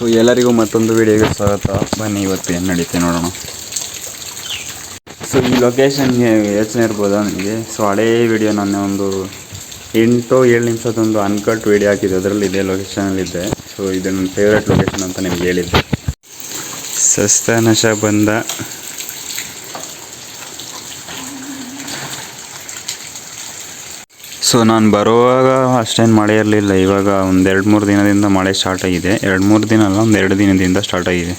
So ಎಲ್ಲರಿಗೂ ಮತ್ತೊಂದು ವಿಡಿಯೋಗೆ ಸ್ವಾಗತ. ಬನ್ನಿ ಇವತ್ತು ಏನು ನಡೀತೆ ನೋಡೋಣ. ಸೊ ಈ ಲೊಕೇಶನ್ಗೆ ಯೋಚನೆ ಇರ್ಬೋದಾ ನನಗೆ ಸೊ ಹಳೇ ವಿಡಿಯೋ ನಾನು ಒಂದು ಎಂಟು ಏಳು ನಿಮಿಷದೊಂದು ಅನ್ಕಟ್ ವಿಡಿಯೋ ಹಾಕಿದ್ದೆ. ಅದರಲ್ಲಿ ಇದೇ ಲೊಕೇಶನಲ್ಲಿದ್ದೆ ಸೊ ಇದು ನನ್ನ ಫೇವ್ರೆಟ್ ಲೊಕೇಶನ್ ಅಂತ ನಿಮ್ಗೆ ಹೇಳಿದ್ದೆ. ಸಸ್ತ ನಶ ಬಂದ. ಸೊ ನಾನು ಬರುವಾಗ ಅಷ್ಟೇನು ಮಳೆ ಇರಲಿಲ್ಲ. ಇವಾಗ ಒಂದು ಎರಡು ಮೂರು ದಿನದಿಂದ ಮಳೆ ಸ್ಟಾರ್ಟ್ ಆಗಿದೆ. ಎರಡು ಮೂರು ದಿನ ಅಲ್ಲ ಒಂದು ಎರಡು ದಿನದಿಂದ ಸ್ಟಾರ್ಟ್ ಆಗಿದೆ.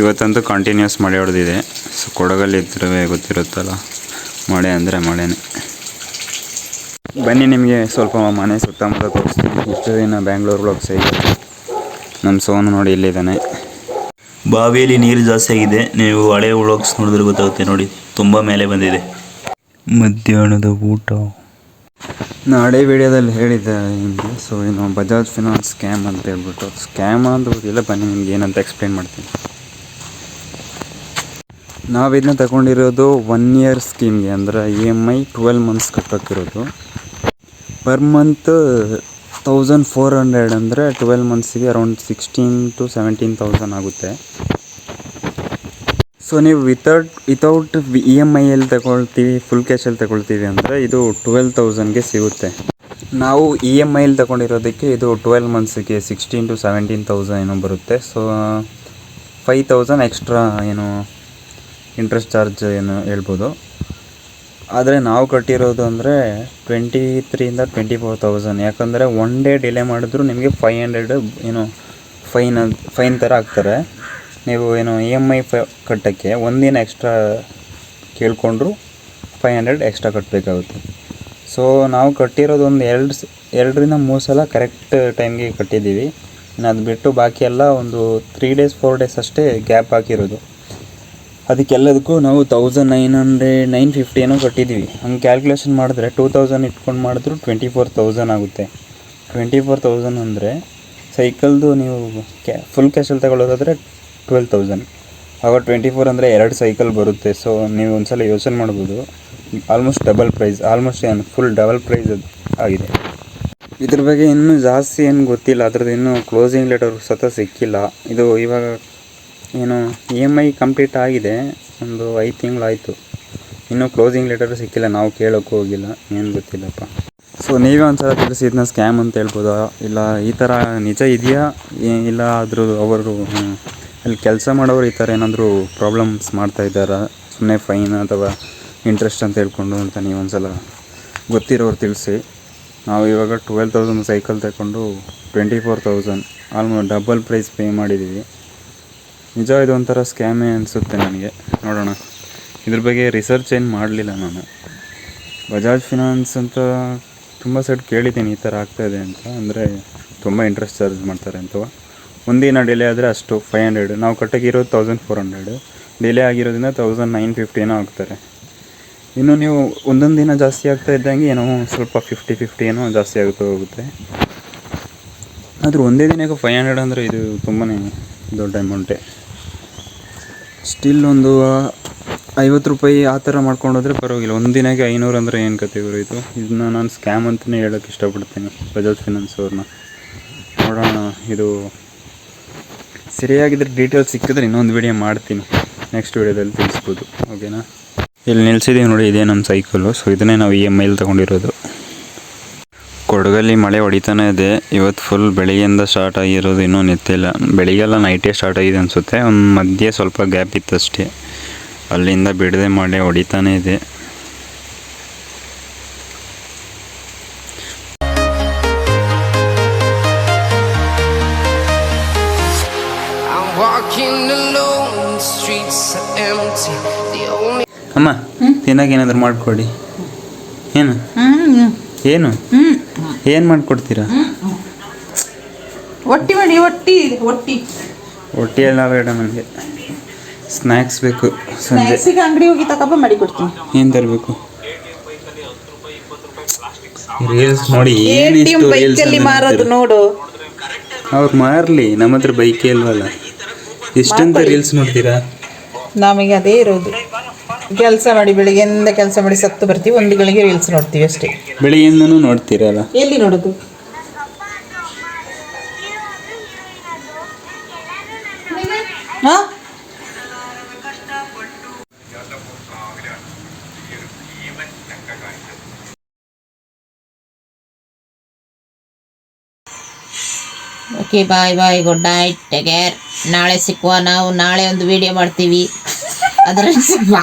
ಇವತ್ತಂತೂ ಕಂಟಿನ್ಯೂಸ್ ಮಳೆ ಹೊಡೆದಿದೆ. ಸೊ ಕೊಡಗಲ್ಲಿ ಇದ್ರೆ ಗೊತ್ತಿರುತ್ತಲ್ಲ ಮಳೆ ಅಂದರೆ ಮಳೆನೇ. ಬನ್ನಿ ನಿಮಗೆ ಸ್ವಲ್ಪ ಮನೆ ಸುತ್ತಮುತ್ತ ತೋರಿಸ್ತೀನಿ. ಇಷ್ಟು ದಿನ ಬ್ಯಾಂಗ್ಳೂರ್ ಬ್ಲಾಗ್ಸ್ ಹೇಗೆ ನಮ್ಮ ಸೋನು ನೋಡಿ ಇಲ್ಲಿದ್ದಾನೆ. ಬಾವಿಯಲ್ಲಿ ನೀರು ಜಾಸ್ತಿ ಆಗಿದೆ. ನೀವು ಹಳೆ ವ್ಲಾಗ್ಸ್ ನೋಡಿದ್ರೆ ಗೊತ್ತಾಗುತ್ತೆ ನೋಡಿ. ತುಂಬ ಮೇಲೆ ಬಂದಿದೆ. ಮಧ್ಯಾಹ್ನದ ಊಟ. ನಾ ಹಳೆ ವಿಡಿಯೋದಲ್ಲಿ ಹೇಳಿದ್ದೆ ಹಿಂಗೆ ಸೊ ಏನು ಬಜಾಜ್ ಫಿನಾನ್ಸ್ ಸ್ಕ್ಯಾಮ್ ಅಂತ ಹೇಳ್ಬಿಟ್ಟು. ಸ್ಕ್ಯಾಮ್ ಅಂತ ಗೊತ್ತಿಲ್ಲ ಬನ್ನಿ ನಿಮ್ಗೆ ಏನಂತ ಎಕ್ಸ್ಪ್ಲೇನ್ ಮಾಡ್ತೀನಿ. ನಾವು ಇದನ್ನ ತಗೊಂಡಿರೋದು ಒನ್ ಇಯರ್ ಸ್ಕೀಮ್ಗೆ ಅಂದರೆ E M I twelve months ಕಟ್ಟೋಕ್ಕಿರೋದು per month thousand four hundred ಅಂದರೆ twelve ಮಂತ್ಸಿಗೆ around sixteen to seventeen thousand ಆಗುತ್ತೆ. ಸೊ ನೀವು ವಿತೌಟ್ ವಿತೌಟ್ ಇ ಎಂ ಐಯಲ್ಲಿ ತಗೊಳ್ತೀವಿ ಫುಲ್ ಕ್ಯಾಶಲ್ಲಿ ತಗೊಳ್ತೀವಿ ಅಂದರೆ ಇದು ಟ್ವೆಲ್ ತೌಸಂಡ್ಗೆ ಸಿಗುತ್ತೆ. ನಾವು ಇ ಎಂ ಐಲಿ ತಗೊಂಡಿರೋದಕ್ಕೆ ಇದು ಟ್ವೆಲ್ ಮಂತ್ಸಿಗೆ ಸಿಕ್ಸ್ಟೀನ್ ಟು ಸೆವೆಂಟೀನ್ ತೌಸಂಡ್ ಏನೋ ಬರುತ್ತೆ. ಸೊ ಫೈವ್ ತೌಸಂಡ್ ಎಕ್ಸ್ಟ್ರಾ ಏನು ಇಂಟ್ರೆಸ್ಟ್ ಚಾರ್ಜ್ ಏನು ಹೇಳ್ಬೋದು. ಆದರೆ ನಾವು ಕಟ್ಟಿರೋದು ಅಂದರೆ ಟ್ವೆಂಟಿ ತ್ರೀಯಿಂದ ಟ್ವೆಂಟಿ ಫೋರ್ ತೌಸಂಡ್ ಯಾಕಂದರೆ ಒನ್ ಡೇ ಡಿಲೇ ಮಾಡಿದ್ರು ನಿಮಗೆ ಫೈವ್ ಹಂಡ್ರೆಡ್ ಏನು ಫೈನ್ ಫೈನ್ ಥರ ಹಾಕ್ತಾರೆ ನೀವು ಏನು ಇ ಎಂ ಐ ಫ ಕಟ್ಟೋಕ್ಕೆ ಒಂದಿನ ಎಕ್ಸ್ಟ್ರಾ ಕೇಳಿಕೊಂಡ್ರು ಫೈವ್ ಹಂಡ್ರೆಡ್ ಎಕ್ಸ್ಟ್ರಾ ಕಟ್ಟಬೇಕಾಗುತ್ತೆ ಸೊ ನಾವು ಕಟ್ಟಿರೋದು ಒಂದು ಎರಡು ಎರಡರಿಂದ ಮೂರು ಸಲ ಕರೆಕ್ಟ್ ಟೈಮ್ಗೆ ಕಟ್ಟಿದ್ದೀವಿ. ಇನ್ನು ಅದು ಬಿಟ್ಟು ಬಾಕಿ ಎಲ್ಲ ಒಂದು ತ್ರೀ ಡೇಸ್ ಫೋರ್ ಡೇಸ್ ಅಷ್ಟೇ ಗ್ಯಾಪ್ ಹಾಕಿರೋದು. ಅದಕ್ಕೆಲ್ಲದಕ್ಕೂ ನಾವು thousand nine hundred nine fifty ಏನೋ ಕಟ್ಟಿದ್ದೀವಿ. ಹಂಗೆ ಕ್ಯಾಲ್ಕುಲೇಷನ್ ಮಾಡಿದ್ರೆ ಟೂ ತೌಸಂಡ್ ಇಟ್ಕೊಂಡು ಮಾಡಿದ್ರು ಟ್ವೆಂಟಿ ಫೋರ್ ತೌಸಂಡ್ ಆಗುತ್ತೆ. ಟ್ವೆಂಟಿ ಫೋರ್ ತೌಸಂಡ್ ಅಂದರೆ ಸೈಕಲ್ದು ನೀವು ಕ್ಯಾ ಫುಲ್ ಕ್ಯಾಶಲ್ಲಿ ತಗೊಳ್ಳೋದಾದರೆ ಟ್ವೆಲ್ ತೌಸಂಡ್ ಆವಾಗ ಟ್ವೆಂಟಿ ಫೋರ್ ಅಂದರೆ ಎರಡು ಸೈಕಲ್ ಬರುತ್ತೆ. ಸೊ ನೀವು ಒಂದ್ಸಲ ಯೋಚನೆ ಮಾಡ್ಬೋದು. ಆಲ್ಮೋಸ್ಟ್ ಡಬಲ್ ಪ್ರೈಸ್ ಆಲ್ಮೋಸ್ಟ್ ಏನು ಫುಲ್ ಡಬಲ್ ಪ್ರೈಸ್ ಆಗಿದೆ. ಇದ್ರ ಬಗ್ಗೆ ಇನ್ನೂ ಜಾಸ್ತಿ ಏನು ಗೊತ್ತಿಲ್ಲ. ಅದ್ರದ್ದು ಇನ್ನೂ ಕ್ಲೋಸಿಂಗ್ ಲೆಟರ್ ಸತ ಸಿಕ್ಕಿಲ್ಲ. ಇದು ಇವಾಗ ಏನು ಇ ಎಂ ಐ ಕಂಪ್ಲೀಟ್ ಆಗಿದೆ. ಒಂದು ಐದು ತಿಂಗಳಾಯಿತು ಇನ್ನೂ ಕ್ಲೋಸಿಂಗ್ ಲೆಟರ್ ಸಿಕ್ಕಿಲ್ಲ. ನಾವು ಕೇಳೋಕ್ಕೂ ಹೋಗಿಲ್ಲ. ಏನು ಗೊತ್ತಿಲ್ಲಪ್ಪ. ಸೊ ನೀವೇ ಒಂದ್ಸಲ ತಿಳಿಸಿ ಇದನ್ನ ಸ್ಕ್ಯಾಮ್ ಅಂತ ಹೇಳ್ಬೋದಾ? ಇಲ್ಲ ಈ ಥರ ನಿಜ ಇದೆಯಾ? ಇಲ್ಲ ಅದ್ರ ಅವರು ಅಲ್ಲಿ ಕೆಲಸ ಮಾಡೋರು ಈ ಥರ ಏನಾದರೂ ಪ್ರಾಬ್ಲಮ್ಸ್ ಮಾಡ್ತಾ ಇದ್ದಾರಾ? ಸುಮ್ಮನೆ ಫೈನ್ ಅಥವಾ ಇಂಟ್ರೆಸ್ಟ್ ಅಂತ ಹೇಳ್ಕೊಂಡು ಅಂತ ನೀವು ಒಂದ್ಸಲ ಗೊತ್ತಿರೋರು ತಿಳಿಸಿ. ನಾವು ಇವಾಗ ಟ್ವೆಲ್ ತೌಸಂಡ್ ಸೈಕಲ್ ತಗೊಂಡು twenty four thousand almost double price pay ಮಾಡಿದ್ದೀವಿ. ನಿಜ ಇದು ಒಂಥರ ಸ್ಕ್ಯಾಮೇ ಅನಿಸುತ್ತೆ ನನಗೆ. ನೋಡೋಣ. ಇದ್ರ ಬಗ್ಗೆ ರಿಸರ್ಚ್ ಏನು ಮಾಡಲಿಲ್ಲ ನಾನು. ಬಜಾಜ್ ಫಿನಾನ್ಸ್ ಅಂತ ತುಂಬ ಸೆಟ್ ಕೇಳಿದ್ದೀನಿ ಈ ಥರ ಆಗ್ತಾಯಿದೆ ಅಂತ. ಅಂದರೆ ತುಂಬ ಇಂಟ್ರೆಸ್ಟ್ ಚಾರ್ಜ್ ಮಾಡ್ತಾರೆ ಅಂತ ಒಂದಿನ ಡಿಲೇ ಆದರೆ ಅಷ್ಟು ಫೈವ್ ಹಂಡ್ರೆಡ್ ನಾವು ಕಟ್ಟಾಗಿರೋದು ತೌಸಂಡ್ ಫೋರ್ ಹಂಡ್ರೆಡ್ ಡಿಲೇ ಆಗಿರೋದ್ರಿಂದ ತೌಸಂಡ್ ನೈನ್ ಫಿಫ್ಟಿ ಏನೋ ಆಗ್ತಾರೆ. ಇನ್ನು ನೀವು ಒಂದೊಂದು ದಿನ ಜಾಸ್ತಿ ಆಗ್ತಾ ಇದ್ದಂಗೆ ಏನೋ ಸ್ವಲ್ಪ ಫಿಫ್ಟಿ ಫಿಫ್ಟಿ ಏನೋ ಜಾಸ್ತಿ ಆಗುತ್ತಾ ಹೋಗುತ್ತೆ. ಆದರೂ ಒಂದೇ ದಿನಕ್ಕೆ ಫೈವ್ ಹಂಡ್ರೆಡ್ ಅಂದರೆ ಇದು ತುಂಬಾ ದೊಡ್ಡ ಅಮೌಂಟೇ ಸ್ಟಿಲ್ ಒಂದು ಐವತ್ತು ರೂಪಾಯಿ ಆ ಥರ ಮಾಡ್ಕೊಂಡೋದ್ರೆ ಪರವಾಗಿಲ್ಲ. ಒಂದು ದಿನಕ್ಕೆ ಐನೂರು ಅಂದರೆ ಏನು ಕತೆ ಇದು? ಇದನ್ನ ನಾನು ಸ್ಕ್ಯಾಮ್ ಅಂತಲೇ ಹೇಳೋಕ್ಕೆ ಇಷ್ಟಪಡ್ತೀನಿ. ಬಜಾಜ್ ಫಿನಾನ್ಸ್ ಅವ್ರನ್ನ. ನೋಡೋಣ, ಇದು ಸರಿಯಾಗಿದ್ರೆ ಡೀಟೇಲ್ಸ್ ಸಿಕ್ಕಿದ್ರೆ ಇನ್ನೊಂದು ವಿಡಿಯೋ ಮಾಡ್ತೀನಿ. ನೆಕ್ಸ್ಟ್ ವಿಡಿಯೋದಲ್ಲಿ ತಿಳಿಸ್ಬೋದು. ಓಕೆನಾ ಇಲ್ಲಿ ನಿಲ್ಸಿದ್ದೀವಿ ನೋಡಿ, ಇದೇ ನಮ್ಮ ಸೈಕಲ್ಲು ಸೊ ಇದನ್ನೇ ನಾವು ಇ ಎಂ ಐಲಿ ತೊಗೊಂಡಿರೋದು. ಕೊಡಗಲ್ಲಿ ಮಳೆ ಹೊಡಿತಾನೆ ಇದೆ. ಇವತ್ತು ಫುಲ್ ಬೆಳಿಗ್ಗೆಯಿಂದ ಸ್ಟಾರ್ಟ್ ಆಗಿರೋದು ಇನ್ನೂ ನಿಂತಿಲ್ಲ ಬೆಳಿಗ್ಗೆಲ್ಲ ನೈಟೇ ಸ್ಟಾರ್ಟ್ ಆಗಿದೆ ಅನಿಸುತ್ತೆ. ಒಂದು ಮಧ್ಯೆ ಸ್ವಲ್ಪ ಗ್ಯಾಪ್ ಇತ್ತು ಅಷ್ಟೇ ಅಲ್ಲಿಂದ ಬಿಡದೆ ಮಳೆ ಹೊಡಿತಾನೆ ಇದೆ. ಅಮ್ಮ ತಿನ್ನಕ್ಕೆ ಏನಾದ್ರು ಮಾಡಿಕೊಡಿ. ಏನು? ಏನು? ಏನು ಮಾಡಿಕೊಡ್ತೀರಾ? ಒಟ್ಟಿ ಮಾಡಿ ಒಟ್ಟಿ ಒಟ್ಟಿ ಒಟ್ಟಿ ಎಲ್ಲ ಬೇಡ ನನಗೆ. ಸ್ನ್ಯಾಕ್ಸ್ ಬೇಕು ಸಂಜೆ. ಅಂಗಡಿ ಹೋಗಿ ತಕಪ್ಪ ಮಾಡಿ ಕೊಡ್ತೀನಿ. ಏನು ತರಬೇಕು? ರೀಲ್ಸ್ ನೋಡಿ ಏನಿಷ್ಟು ರೀಲ್ಸ್ ಮಾರೋದು ನೋಡು. ಅವ್ರು ಮಾರಲಿ ನಮ್ಮ ಹತ್ರ ಬೈಕೇ ಇಲ್ವಲ್ಲ? ಎಷ್ಟಂತ ರೀಲ್ಸ್ ನೋಡ್ತೀರಾ? ನಮಗೆ ಅದೇ ಇರೋದು. ಕೆಲಸ ಮಾಡಿ ಬೆಳಿಗ್ಗೆಯಿಂದ ಕೆಲಸ ಮಾಡಿ ಸತ್ತು ಬರ್ತೀವಿ ಒಂದು ಗಳಿಗೆ ರೀಲ್ಸ್ ನೋಡ್ತೀವಿ ಅಷ್ಟೇ. ಬೆಳಿಗ್ಗೆಯಿಂದನೂ ನೋಡ್ತೀರಲ್ಲ? ಎಲ್ಲಿ ನೋಡೋದು? ಹಾಂ? Okay bye bye good night take care ನಾಳೆ ಸಿಕ್ಕುವ ನಾವು ನಾಳೆ ಒಂದು ವಿಡಿಯೋ ಮಾಡ್ತೀವಿ. ಅದರಲ್ಲಿ ಸಿಗುವ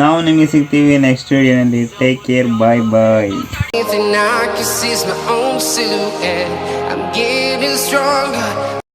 ನಾವು ನಿಮಗೆ ಸಿಗ್ತೀವಿ ನೆಕ್ಸ್ಟ್ ವಿಡಿಯೋನಲ್ಲಿ take care bye bye Anything I can see is my own silhouette. I'm getting stronger,